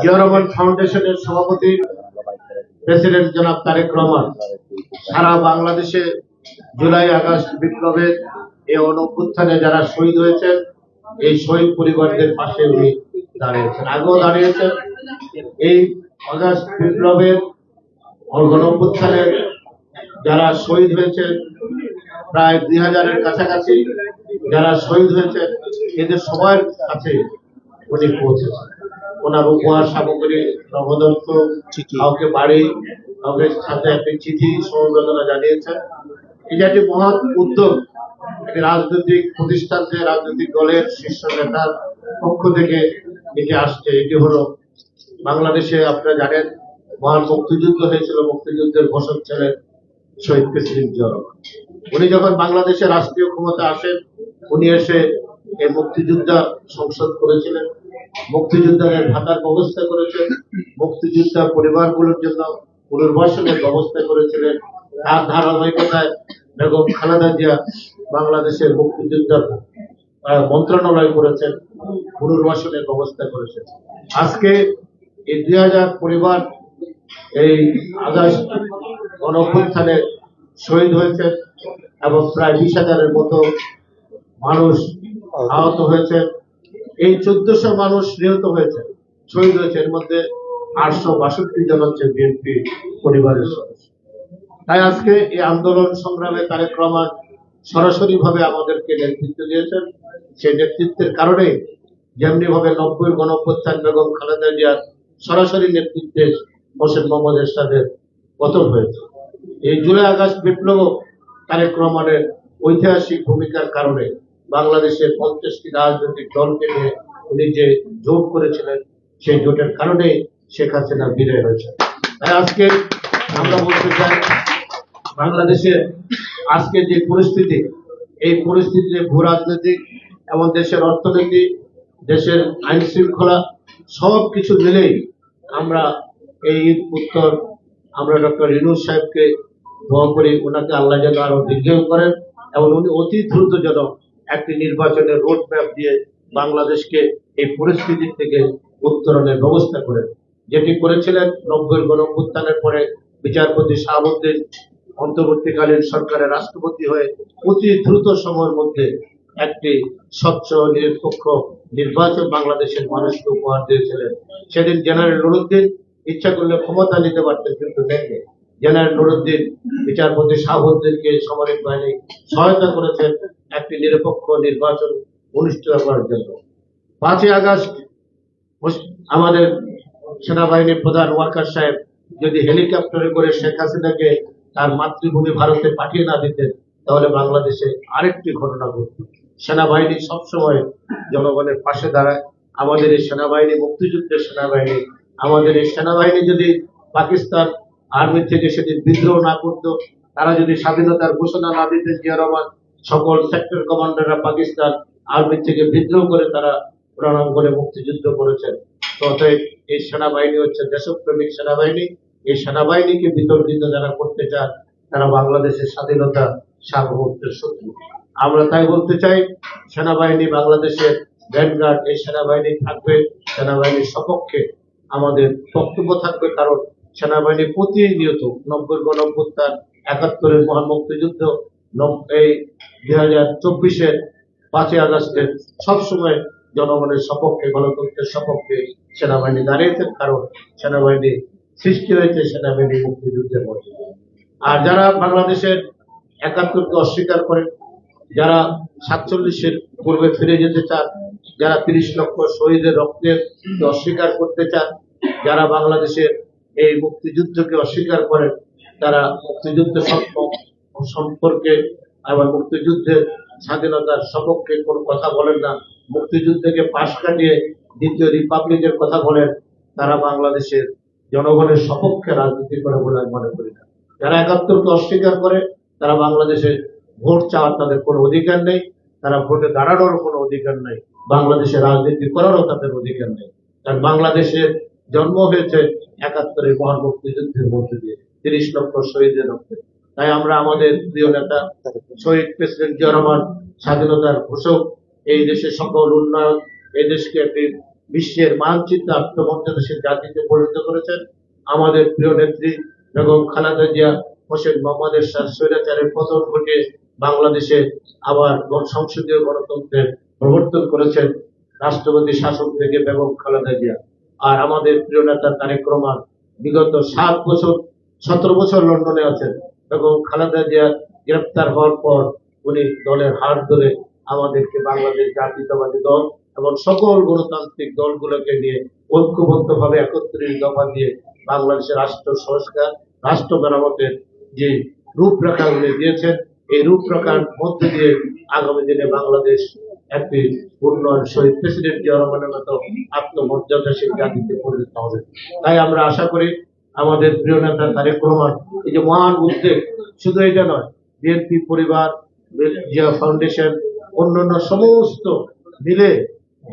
জিয়া ফাউন্ডেশনের সভাপতি প্রেসিডেন্ট জনাব তারেক রহমান, সারা বাংলাদেশে জুলাই, আগস্ট বিপ্লবের এই অনুত্থানে যারা শহীদ হয়েছেন, এই শহীদ পরিবারদের পাশে উনি দাঁড়িয়েছেন। আগেও দাঁড়িয়েছেন। এই আগস্ট বিপ্লবের গণঅভ্যুত্থানের যারা শহীদ হয়েছেন, প্রায় দুই হাজারের কাছাকাছি যারা শহীদ হয়েছেন, এদের সবার কাছে উনি পৌঁছেছেন। ওনার উপহার সামগ্রী নবদত্ত কাউকে বাড়ি কাউকে সাথে একটি চিঠি সমবেদনা জানিয়েছেন। এটা একটি মহৎ উদ্যোগ। একটি রাজনৈতিক প্রতিষ্ঠান যে রাজনৈতিক দলের শীর্ষ নেতার পক্ষ থেকে এটি আসছে। এটি হলো বাংলাদেশে আপনারা জানেন মহান মুক্তিযুদ্ধ হয়েছিল মুক্তিযুদ্ধের ঘোষক ছিলেন শহীদ প্রেসিডেন্ট জিয়া উনি যখন বাংলাদেশের রাষ্ট্রীয় ক্ষমতা আসেন উনি এসে এই মুক্তিযোদ্ধা সংসদ করেছিলেন। মুক্তিযোদ্ধাদের ভাতার ব্যবস্থা করেছেন মুক্তিযোদ্ধা পরিবারগুলোর জন্য পুনর্বাসনের ব্যবস্থা করেছিলেন। তার ধারাবাহিকতায় বেগম খালেদা জিয়া বাংলাদেশের মুক্তিযোদ্ধা আহ, মন্ত্রণালয় করেছেন পুনর্বাসনের ব্যবস্থা করেছেন। আজকে এই দুই হাজার পরিবার এই আগস্ট গণঅভ্যুত্থানে শহীদ হয়েছে এবং প্রায় বিশ হাজারের মতো মানুষ আহত হয়েছে এই চোদ্দশো মানুষ নিহত হয়েছে। শহীদ হয়েছে। এর মধ্যে আটশো বাষট্টি জন হচ্ছে বিএনপি পরিবারের সদস্য। তাই আজকে এই আন্দোলন সংগ্রামে তারেক রহমান সরাসরি ভাবে আমাদেরকে নেতৃত্ব দিয়েছেন। সেই নেতৃত্বের কারণে যেমনি ভাবে নব্বই গণঅভ্যুত্থান বেগম খালেদা জিয়ার সরাসরি নেতৃত্বে হোসেন মোহাম্মদ এরশাদের পতন হয়েছে। এই জুলাই আগস্ট বিপ্লব তারেক রহমানের ঐতিহাসিক ভূমিকার কারণে বাংলাদেশের পঞ্চাশটি রাজনৈতিক দলকে নিয়ে উনি যে জোট করেছিলেন, সেই জোটের কারণে শেখ হাসিনা বিদায় হয়েছে তাই আজকে আমরা বলতে চাই বাংলাদেশের আজকে যে পরিস্থিতি, এই পরিস্থিতিতে ভূ রাজনৈতিক এবং দেশের অর্থনীতি, দেশের আইন শৃঙ্খলা সব কিছু মিলেই আমরা এই ঈদ উত্তর, আমরা ডক্টর রিনুর সাহেবকে দোয়া করি, ওনাকে আল্লাহ যেন আরও দীর্ঘায়ু করেন এবং উনি অতি দ্রুত যেন একটি নির্বাচনের রোড ম্যাপ দিয়ে বাংলাদেশকে এই পরিস্থিতি থেকে উত্তরণের ব্যবস্থা করেন যেটি করেছিলেন নব্বই গণঅভ্যুত্থানের পরে বিচারপতি শাহাবুদ্দিন, অন্তর্বর্তীকালীন সরকারের রাষ্ট্রপতি হয়ে অতি দ্রুত সময়ের মধ্যে একটি স্বচ্ছ নিরপেক্ষ নির্বাচন বাংলাদেশের মানুষকে উপহার দিয়েছিলেন। সেদিন জেনারেল নুরুদ্দিন ইচ্ছা করলে ক্ষমতা নিতে পারতেন কিন্তু নেননি জেনারেল নুরুদ্দিন বিচারপতি শাহাবুদ্দিনকে সামরিক বাহিনী সহায়তা করেছেন। একটি নিরপেক্ষ নির্বাচন অনুষ্ঠিত করার জন্য। পাঁচই আগস্ট আমাদের সেনাবাহিনীর প্রধান ওয়াকার সাহেব যদি হেলিকপ্টারে করে শেখ হাসিনাকে তার মাতৃভূমি ভারতে পাঠিয়ে না দিতেন, তাহলে বাংলাদেশে আরেকটি ঘটনা ঘটত। সেনাবাহিনী সবসময় জনগণের পাশে দাঁড়ায়। আমাদের এই সেনাবাহিনী, মুক্তিযুদ্ধের সেনাবাহিনী, আমাদের এই সেনাবাহিনী যদি পাকিস্তান আর্মি থেকে সেদিন বিদ্রোহ না করতো, তারা যদি স্বাধীনতার ঘোষণা না দিতেন জিয়া রহমান সকল সেক্টর কমান্ডাররা পাকিস্তান আর্মি থেকে বিদ্রোহ করে তারা রণাঙ্গনে মুক্তিযুদ্ধ করেছেন। অতএব এই সেনাবাহিনী হচ্ছে দেশপ্রেমিক সেনাবাহিনী। এই সেনাবাহিনীকে বিতর্কিত যারা করতে চান, তারা বাংলাদেশের স্বাধীনতা সার্বভৌমত্বের শত্রু। আমরা তাই বলতে চাই, সেনাবাহিনী বাংলাদেশের ভ্যানগার্ড এই সেনাবাহিনী থাকবে, সেনাবাহিনীর সপক্ষে আমাদের বক্তব্য থাকবে, কারণ সেনাবাহিনী প্রতিনিয়ত নব্বই গণঅভ্যুত্থান একাত্তরের মহান মুক্তিযুদ্ধ এই দুই হাজার চব্বিশের পাঁচই আগস্টের সবসময় জনগণের সপক্ষে, গণতন্ত্রের সপক্ষে সেনাবাহিনী দাঁড়িয়েছে, কারণ সেনাবাহিনী সৃষ্টি হয়েছে, সেনাবাহিনী মুক্তিযুদ্ধের মধ্যে আর যারা বাংলাদেশের একাত্তরকে অস্বীকার করেন যারা সাতচল্লিশের পূর্বে ফিরে যেতে চান, যারা তিরিশ লক্ষ শহীদের রক্তের অস্বীকার করতে চান, যারা বাংলাদেশের এই মুক্তিযুদ্ধকে অস্বীকার করেন, তারা মুক্তিযুদ্ধ সম- সম্পর্কে আবার মুক্তিযুদ্ধের স্বাধীনতার সপক্ষে কোনো কথা বলেন না। মুক্তিযুদ্ধকে পাশ কাটিয়ে দ্বিতীয় রিপাবলিকের কথা বলেন, তারা বাংলাদেশের জনগণের সপক্ষে রাজনীতি করে বলে আমি মনে করি না। যারা একাত্তরকে অস্বীকার করে, তারা বাংলাদেশে ভোট চাওয়ার তাদের কোনো অধিকার নেই, তারা ভোটে দাঁড়ানোর কোনো অধিকার নেই, বাংলাদেশে রাজনীতি করারও তাদের অধিকার নেই। কারণ বাংলাদেশের জন্ম হয়েছে একাত্তরের মহান মুক্তিযুদ্ধের মধ্যে দিয়ে, তিরিশ লক্ষ শহীদের রক্তে। তাই আমরা আমাদের প্রিয় নেতা, শহীদ প্রেসিডেন্ট জিয়া রহমান, স্বাধীনতার ঘোষক, এই দেশের সকল উন্নয়ন এই দেশকে একটি বিশ্বের মানচিত্র আত্মমর্যাদাশীল জাতিতে পরিণত করেছেন। আমাদের প্রিয় নেত্রী বেগম খালেদা জিয়া, হোসেন মোহাম্মদ এরশাদ স্বৈরাচারের পতন ঘটিয়ে বাংলাদেশে আবার সংসদীয় গণতন্ত্রের প্রবর্তন করেছেন রাষ্ট্রপতি শাসক থেকে বেগম খালেদা জিয়া। আর আমাদের প্রিয় নেতা তারেক রহমান বিগত সাত বছর, সতেরো বছর লন্ডনে আছেন। বেগম খালেদা জিয়া গ্রেপ্তার হওয়ার পর উনি দলের হাত ধরে আমাদেরকে বাংলাদেশ জাতীয়তাবাদী দল এবং সকল গণতান্ত্রিক দলগুলোকে নিয়ে ঐক্যবদ্ধভাবে একত্রিশ দফা দিয়ে বাংলাদেশের রাষ্ট্র সংস্কার, রাষ্ট্র মেরামতের যে রূপরেখা উনি দিয়েছেন, এই রূপরেখার মধ্যে দিয়ে আগামী দিনে বাংলাদেশ একটি উন্নয়ন শহীদ প্রেসিডেন্ট জিয়া রহমানের মতো আত্মমর্যাদাশীল জাতিতে পরিণত হবে। তাই আমরা আশা করি আমাদের প্রিয় নেতা তারেক রহমান, এই যে মহান উদ্যোগ শুধু এটা নয় বিএনপি পরিবার ফাউন্ডেশন, অন্যান্য সমস্ত মিলে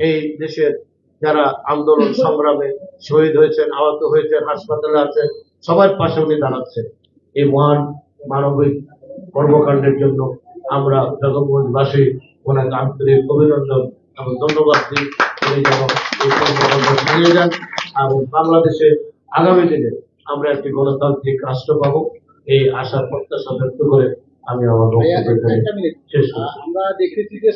এই দেশের যারা আন্দোলন, সংগ্রামে শহীদ হয়েছেন, আহত হয়েছেন, হাসপাতালে আছেন, সবার পাশে উনি দাঁড়াচ্ছেন। এই মহান মানবিক কর্মকাণ্ডের জন্য আমরা জগৎবাসী ওনাকে আন্তরিক অভিনন্দন এবং ধন্যবাদ দিই। এই কর্মকাণ্ড চালিয়ে যান এবং বাংলাদেশে আগামী দিনে আমরা একটি গণতান্ত্রিক রাষ্ট্র পাবো। এই আশা প্রত্যাশা ব্যক্ত করে আমি আমার বক্তব্য শেষ করছি। আমরা দেখেছি যে